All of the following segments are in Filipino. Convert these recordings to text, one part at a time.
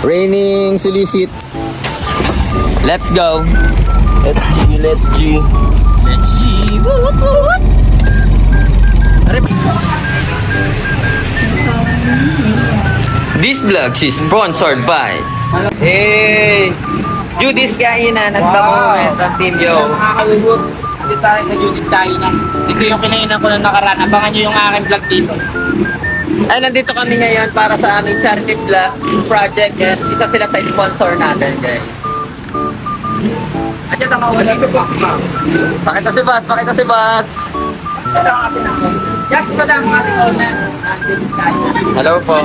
Raining solicit. Let's go. Let's G, let's G. Let's G. Woot, woot, woot. This vlog is sponsored by Hey! Judy's Kainan at the moment ang Team Yo. Nakakawibot. Dito tayo sa Judith Kainan. Dito yung kinainan ko nung nakaraan. Abangan nyo yung aking vlog dito. Ay, nandito kami ngayon para sa aming charity vlog project and isa sila sa sponsor natin, guys. At yung tama wala ito box pa. Pakita si Bas, pakita si Bas. Ito ang ako. Yes, ang ating owner. Hello po.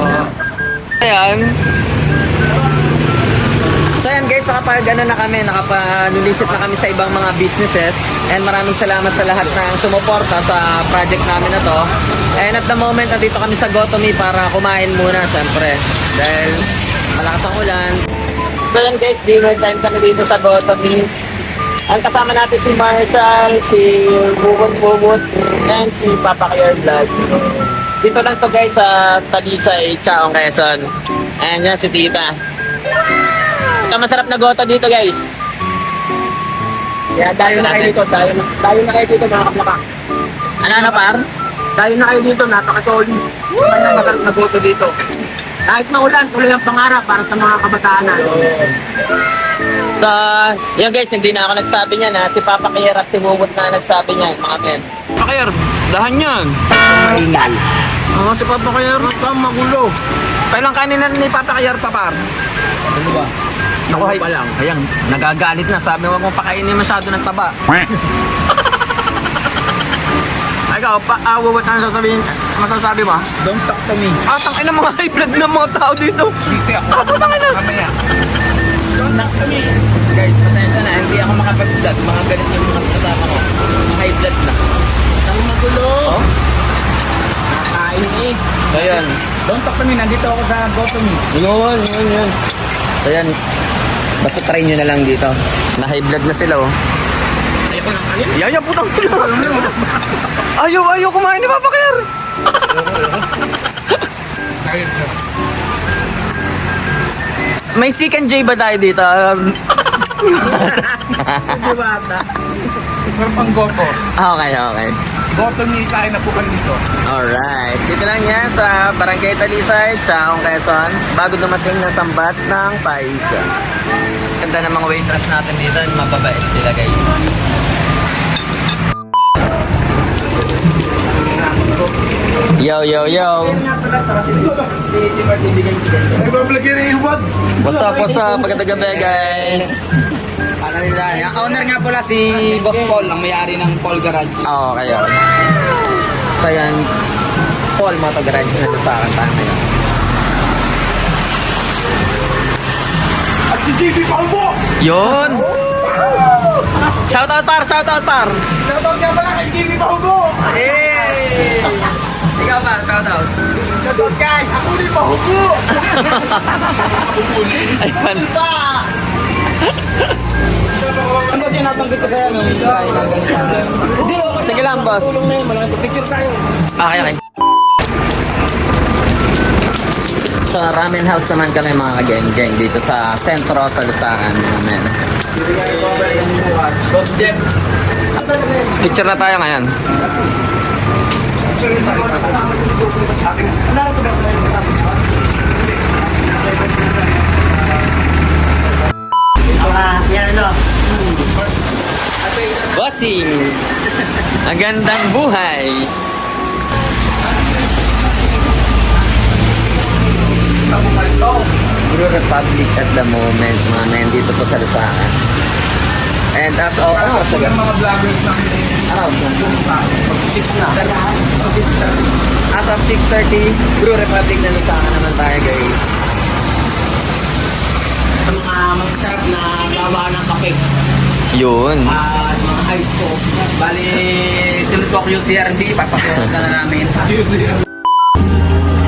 Ayan. So ayan guys, nakapag ano na kami, nakapanulisip na kami sa ibang mga businesses and maraming salamat sa lahat ng sumuporta sa project namin na to. And at the moment, nandito kami sa Gotomi para kumain muna, syempre. Dahil malakas ang ulan. So ayan guys, dinner time kami dito sa Gotomi. Ang kasama natin si Marshall, si Bukot Bukot, and si Papa Kayer Vlog. Dito lang to guys sa Talisay, Chaong, Quezon. And yan si Tita. Ito masarap na goto dito guys. Kaya dayo na kayo dito. Dayo na, dayo na kayo dito mga kaplaka. Ano na par? Dayo na kayo dito. Napaka-solid. Kanya masarap na goto dito. Kahit maulan, tuloy ang pangarap para sa mga kabataan natin. So, yun guys, hindi na ako nagsabi niyan ha. Si Papa Kayer at si Bukot na nagsabi niyan, mga men. Papa Kayer, dahan yan. Maingay. Oo, si Papa ang magulo. Kailang kanin na ni Papa Kayer, papar? Dalawa. Naku, hay, pa lang. ayan, nagagalit na. Sabi mo mong pakainin masyado ng taba. Ay, ikaw, pa, ah, what ang sasabihin, masasabi mo? Don't talk to me. Ah, tangin ng mga high blood ng mga tao dito. Busy ako. Ah, putang ina. Mamaya. Don't talk to me. Guys, pasensya na. Hindi ako makapag-vlog. Mga galit yung mga kasama ko. Mga high blood na. Ang magulo. Oh? Nakain eh. So. Don't talk to me. Nandito ako sa Go to me. Yun, yun, yun. So, yan. Basta try nyo na lang dito. Na high blood na sila, oh. Ayoko lang kayo. Yaya, putang ina. Ayaw, ayaw kumain ni Papa na. May second J ba tayo dito? Um, Hindi ba ata? Pero pang goto. okay, okay. Goto me tayo na po kayo dito. Alright. Dito lang yan sa Barangay Talisay, Chaong, Quezon. Bago dumating na sambat ng Paisa. Ganda ng mga waitress natin dito. Mababait sila guys. Yo, yo, yo. Eh, what? What's up, what's up? Magandang gabi, guys. Para nila. Ang owner nga pala si Boss Paul, ang may-ari ng Paul Garage. Oo, kayo. So, yan. Paul Moto Garage na sa akin tayo ngayon. At si JB Palmo! Yun! Shoutout par! Shoutout par! Shoutout nga pala kay JB Palmo! Hey! Ikaw par, shoutout. Shoutout guys! Ako ni Palmo! Ayun. Ano ba sinabanggit ko sa'yo nung kain ng ganito? Sige lang, boss. Tulong na yun, malaki picture tayo. Okay, okay. Sa ramen house naman kami mga kageng-geng dito sa sentro sa Lusakan. Jeff. Picture na tayo ngayon. Yan ano. Bossing! Ang gandang buhay! True Republic at the moment, mga men dito po sa Lusakan. And as of, ano, Yung mga vloggers namin. Araw, Mag-six na. As of 6.30, Brew Republic na Lusakan naman tayo guys. Sa mga masasarap na gawa ng kape. Yun. At mga ice ko. Bali, sunod ko ako yung CRB. Papasuot na na namin.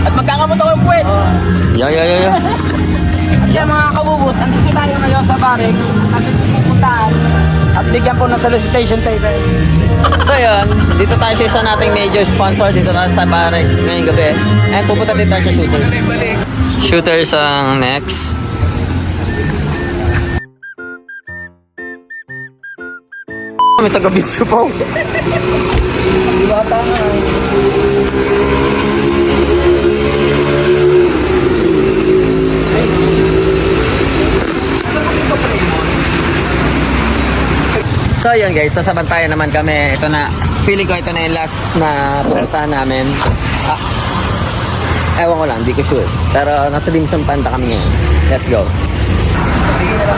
At magkakamot ako yung puwet. Yo, yo, yo, yo. Yan mga kabubot, nandito tayo ngayon sa bareng at pupuntaan at bigyan po ng solicitation paper. So yun, dito tayo sa isa nating major sponsor dito na sa bareng ngayong gabi. And pupunta dito tayo sa shooter. Shooters ang next. May taga-bisyo pa. Bata nga. So yun guys, sasabantayan naman kami. Ito na, feeling ko ito na yung last na pupuntahan namin. Ah, ewan ko lang, di ko sure. Pero nasa Dimsum Panta kami ngayon. Let's go.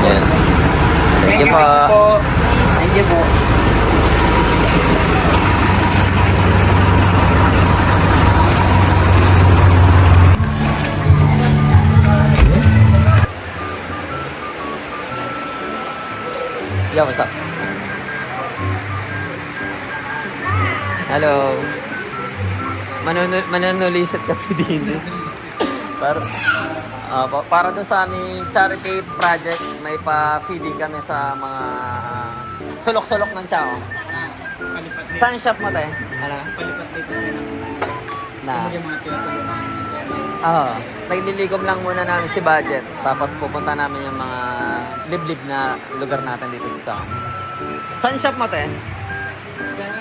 Yan. Thank you po. Thank you po. Yo, what's up? Hello. Manunul manunulisat kami din. para, ah, pa- para dun sa aming charity project, may pa-feeding kami sa mga sulok-sulok ng tao. Saan shop mo, te? Ano? Palipat dito. Na. Oo. naglilikom lang muna namin si budget. Tapos pupunta namin yung mga liblib na lugar natin dito sa town. Saan shop mo, te? Sa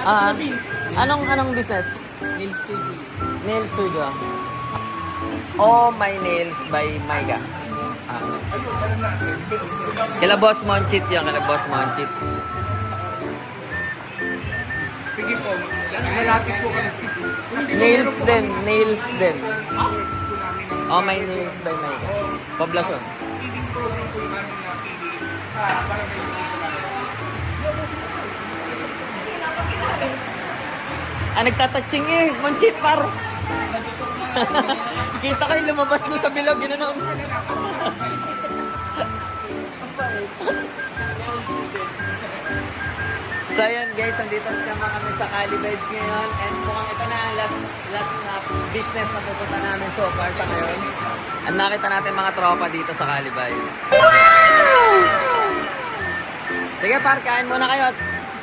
Ah, anong anong business? Nail studio. Nail studio. Oh, my nails by Maiga. Ah. Kila Boss Monchit yan, kila Boss Monchit. Sige po. Malapit po kami. Nails din, nails din. Oh, my nails by Maiga. Poblasyon. Ah, nagtatouching eh. Monchit, par. Kita kayo lumabas doon sa bilog. Yun na So yan guys, nandito naman kami sa Cali Vibes ngayon and mukhang ito na last, last na business na pupunta namin so far sa ngayon. At nakita natin mga tropa dito sa Cali Vibes. Sige par, kain muna kayo.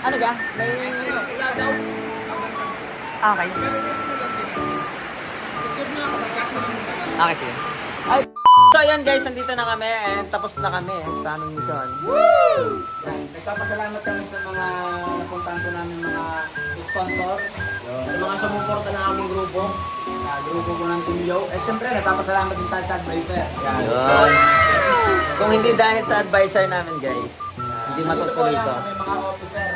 Ano ga? May... Okay. Okay, sige. Ay, So ayan guys, nandito na kami and tapos na kami sa aming mission. Nagpapasalamat kami sa mga napuntahan ko namin mga sponsor. Sa mga sumuporta ng aming grupo. Uh, grupo ko ng Team Yo. Eh siyempre, nagpapasalamat din tayo sa advisor. Yan. Yun. Kung hindi dahil sa advisor namin guys, hindi matutuloy Ito to. po yan, kami mga officer.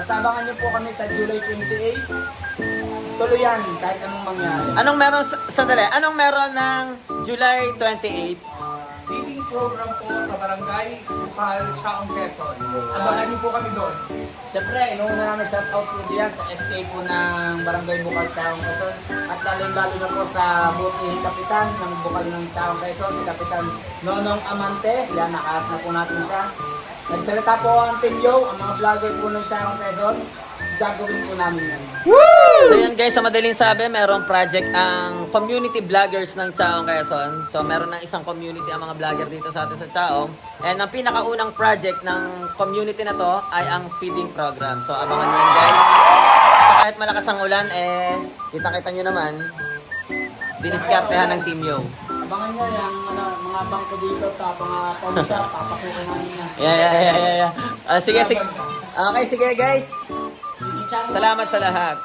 Sasabangan niyo po kami sa July 28. Tuloy yan, kahit anong mangyari. Anong meron, sa- sandali, anong meron ng July 28? Seating program po sa Barangay Bukal, Chaong Quezon. Abangan niyo po kami doon. Siyempre, inuuna namin shout out po diyan sa SK po ng Barangay Bukal, Chaong Quezon. At lalo-lalo na po sa butihing kapitan ng Bukal ng Chaong Quezon, si Kapitan Nonong Amante. Yan, nakaharap na po natin siya. Nagsalita po ang Team Yo, ang mga vlogger po ng Chaong Quezon. Gagawin po namin yan. So yan guys, sa madaling sabi, merong project ang community vloggers ng Chaong Quezon. So meron ng isang community ang mga vlogger dito sa atin sa Chaong. And ang pinakaunang project ng community na to ay ang feeding program. So abangan nyo yan guys. So kahit malakas ang ulan, eh, kita-kita nyo naman, diniskartehan ng Team Yo. Abangan nyo yung ano, mga bangko dito sa mga pawn shop, papasukin namin yan. Yeah, yeah, yeah, yeah, yeah. Ah, sige, sige. Okay, sige guys. Salamat sa lahat.